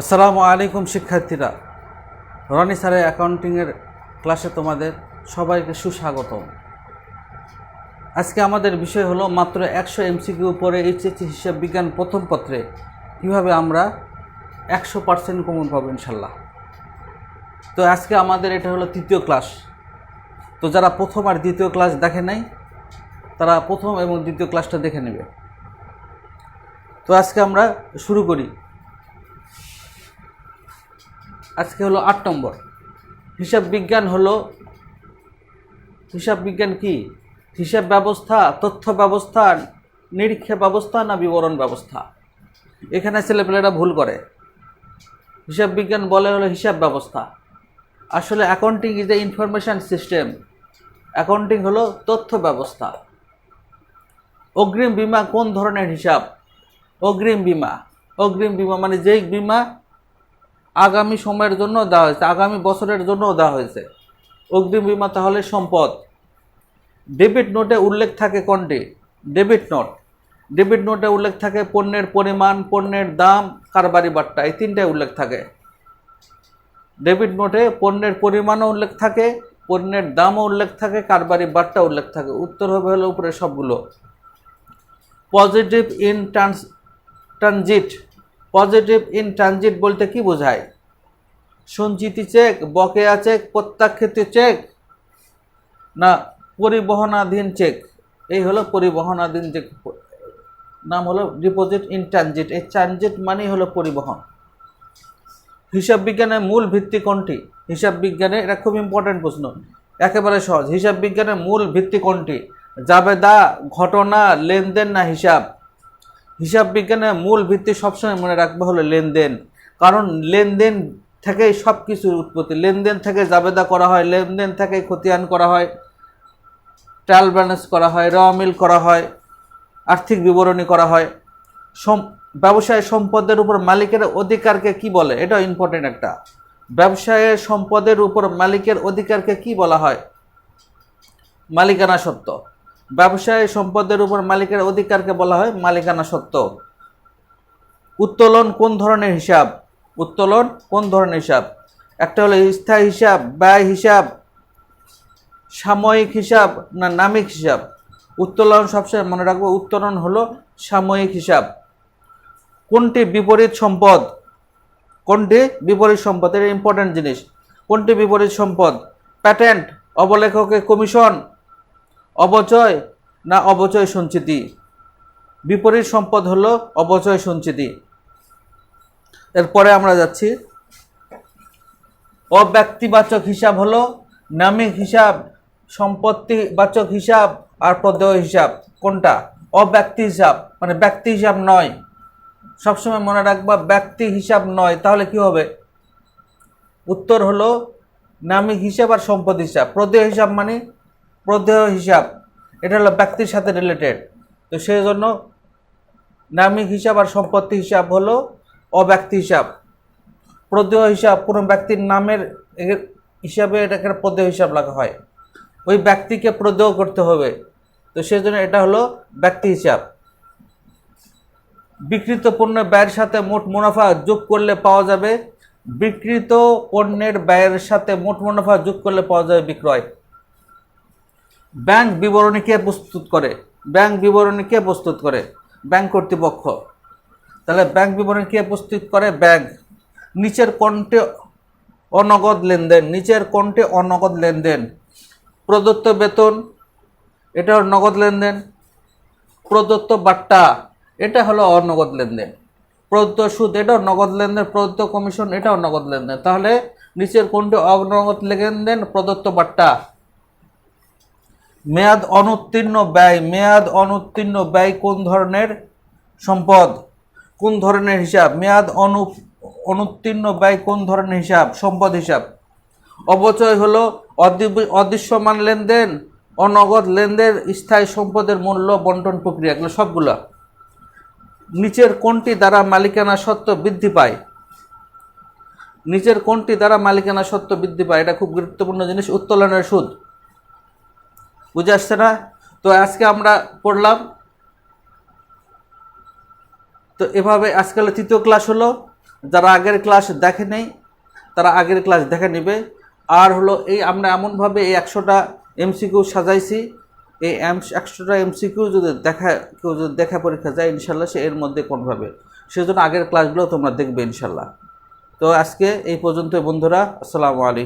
আসসালামু আলাইকুম শিক্ষার্থীরা। রনি স্যারের অ্যাকাউন্টিংয়ের ক্লাসে তোমাদের সবাইকে সুস্বাগতম। আজকে আমাদের বিষয় হলো মাত্র একশো এমসিকিউ উপরে এইচএসসি হিসাব বিজ্ঞান প্রথম পত্রে কীভাবে আমরা একশো পার্সেন্ট কমন পাবো ইনশাল্লাহ। তো আজকে আমাদের এটা হলো তৃতীয় ক্লাস তো যারা প্রথম আর দ্বিতীয় ক্লাস দেখে নাই, তারা প্রথম এবং দ্বিতীয় ক্লাসটা দেখে নেবে। তো আজকে আমরা শুরু করি। আজকে হলো আট নম্বর। হিসাব বিজ্ঞান হলো, হিসাব বিজ্ঞান কি? হিসাব ব্যবস্থা, তথ্য ব্যবস্থা, নিরীক্ষা ব্যবস্থা না বিবরণ ব্যবস্থা? এখানে ছেলেপেলেরা ভুল করে। হিসাব বিজ্ঞান বলে হলো হিসাব ব্যবস্থা। আসলে accounting is a information system accounting হলো তথ্য ব্যবস্থা। অগ্রিম বিমা কোন ধরনের হিসাব? অগ্রিম বিমা। অগ্রিম বিমা মানে যেই বিমা আগামী সময়ের জন্য দেওয়া হয়েছে, আগামী বছরের জন্য দেওয়া হয়েছে। অগ্রিম বিমা তাহলে সম্পদ। ডেবিট নোটে উল্লেখ থাকে কোনটি? Debit note. ডেবিট নোটে উল্লেখ থাকে পণ্যের পরিমাণ, পণ্যের দাম, কারবারি বাট্টা, এই তিনটায় উল্লেখ থাকে। ডেবিট নোটে পণ্যের পরিমাণও উল্লেখ থাকে, পণ্যের দামও উল্লেখ থাকে, কারবারি বাট্টা উল্লেখ থাকে। উত্তর হবে হলো উপরে সবগুলো। Positive in trans transit. Positive in transit বলতে কি বোঝায়? সঞ্চিতি চেক বকেয়া চেক প্রত্যাখ্যিত চেক না পরিবহনাধীন চেক এই হলো পরিবহনাধীন চেক নাম হলো ডিপোজিট ইন ট্রানজিট এই ট্রানজিট মানেই হলো পরিবহন। হিসাব বিজ্ঞানের মূল ভিত্তি কোনটি? হিসাব বিজ্ঞানে এটা খুব ইম্পর্ট্যান্ট প্রশ্ন। একেবারে সহজ। হিসাব বিজ্ঞানের মূল ভিত্তি কোনটি? জাবেদা, ঘটনা, লেনদেন না হিসাব? হিসাব বিজ্ঞানের মূল ভিত্তি সবসময় মনে রাখবে হলো লেনদেন। কারণ লেনদেন থেকেই সব কিছুর উৎপত্তি। লেনদেন থেকে জাবেদা করা হয়, লেনদেন থেকে খতিয়ান করা হয় ট্রায়াল ব্যালেন্স করা হয় র মিল করা হয়, আর্থিক বিবরণী করা হয়। ব্যবসায় সম্পদের উপর মালিকের অধিকারকে কি বলে? এটা ইম্পর্টেন্ট একটা। ব্যবসায়ের সম্পদের উপর মালিকের অধিকারকে কি বলা হয়? মালিকানা সত্ত্ব ব্যবসায় সম্পদের উপর মালিকের অধিকারকে বলা হয় মালিকানা সত্ত্ব উত্তোলন কোন ধরনের হিসাব? উত্তোলন কোন ধরনের হিসাব? একটা হলো স্থায়ী হিসাব, ব্যয় হিসাব, সাময়িক হিসাব না নামিক হিসাব? উত্তোলন সবসময় মনে রাখব, উত্তোলন হলো সাময়িক হিসাব। কোনটি বিপরীত সম্পদ? কোনটি বিপরীত সম্পদ? এটা ইম্পর্ট্যান্ট জিনিস। কোনটি বিপরীত সম্পদ? প্যাটেন্ট অবলেখকের কমিশন অবচয় না অবচয় সঞ্চিতি? বিপরীত সম্পদ হলো অবচয় সঞ্চিতি। এরপরে আমরা যাচ্ছি। অব্যক্তিবাচক হিসাব হলো নামিক হিসাব, সম্পত্তিবাচক হিসাব আর প্রদেয় হিসাব। কোনটা? অব্যক্তি হিসাব মানে ব্যক্তি হিসাব নয়। সবসময় মনে রাখবা, ব্যক্তি হিসাব নয়, তাহলে কি হবে? উত্তর হলো নামিক হিসাব আর সম্পদ হিসাব। প্রদেয় হিসাব মানে প্রদেয় হিসাব, এটা হলো ব্যক্তির সাথে রিলেটেড তো সেই জন্য নামিক হিসাব আর সম্পত্তি হিসাব হলো অব্যক্তি হিসাব। প্রদেয় হিসাব, কোনো ব্যক্তির নামের হিসাবে এটাকে প্রদেয় হিসাব লাগা হয়। ওই ব্যক্তিকে প্রদেয় করতে হবে। তো সেই জন্য এটা হলো ব্যক্তি হিসাব। বিক্রিত পণ্য ব্যয়ের সাথে মোট মুনাফা যোগ করলে পাওয়া যাবে বিক্রিত পণ্যের ব্যয়ের সাথে মোট মুনাফা যোগ করলে পাওয়া যাবে বিক্রয়। ব্যাংক বিবরণী কে প্রস্তুত করে? ব্যাংক বিবরণী কে প্রস্তুত করে? ব্যাংক কর্তৃপক্ষ। তাহলে ব্যাংক বিবরণী কে প্রস্তুত করে? ব্যাংক। নিচের কোনটি অনগদ লেনদেন। নিচের কোনটি অনগদ লেনদেন। প্রদত্ত বেতন, এটা নগদ লেনদেন। প্রদত্ত বাট্টা, এটা হলো অনগদ লেনদেন। প্রদত্ত সুদ, এটাও নগদ লেনদেন। প্রদত্ত কমিশন, এটাও নগদ লেনদেন। তাহলে নিচের কোনটি অনগদ লেনদেন, প্রদত্ত বাট্টা। মেয়াদ অনুত্তীর্ণ ব্যয়, মেয়াদ অনুত্তীর্ণ ব্যয় কোন ধরনের সম্পদ? কোন ধরনের হিসাব? মেয়াদ অনু, অনুত্তীর্ণ ব্যয় কোন ধরনের হিসাব? সম্পদ হিসাব। অবচয় হলো অদি- অদৃশ্যমান লেনদেন, অনগদ লেনদেন, স্থায়ী সম্পদের মূল্য, বন্টন প্রক্রিয়া, এগুলো সবগুলো। নিচের কোনটি দ্বারা মালিকানা সত্ত্ব বৃদ্ধি পায়? নিচের কোনটি দ্বারা মালিকানা সত্ত্ব বৃদ্ধি পায়? এটা খুব গুরুত্বপূর্ণ জিনিস, উত্তোলনের সুদ। বুঝে আসছে না? তো আজকে আমরা পড়লাম। তো এভাবে আজকাল তৃতীয় ক্লাস হলো। যারা আগের ক্লাস দেখে নেই, তারা আগের ক্লাস দেখে নেবে। আর হলো এই আমরা এমনভাবে এই একশোটা এমসিকিউ সাজাইছি। এই একশোটা এমসিকিউ যদি দেখা কেউ যদি দেখা পরীক্ষা যায়, ইনশাল্লাহ সে এর মধ্যে কোনভাবে সেজন্য আগের ক্লাসগুলো তোমরা দেখবে, ইনশাল্লাহ। তো আজকে এই পর্যন্ত বন্ধুরা। আসসালামু আলাইকুম।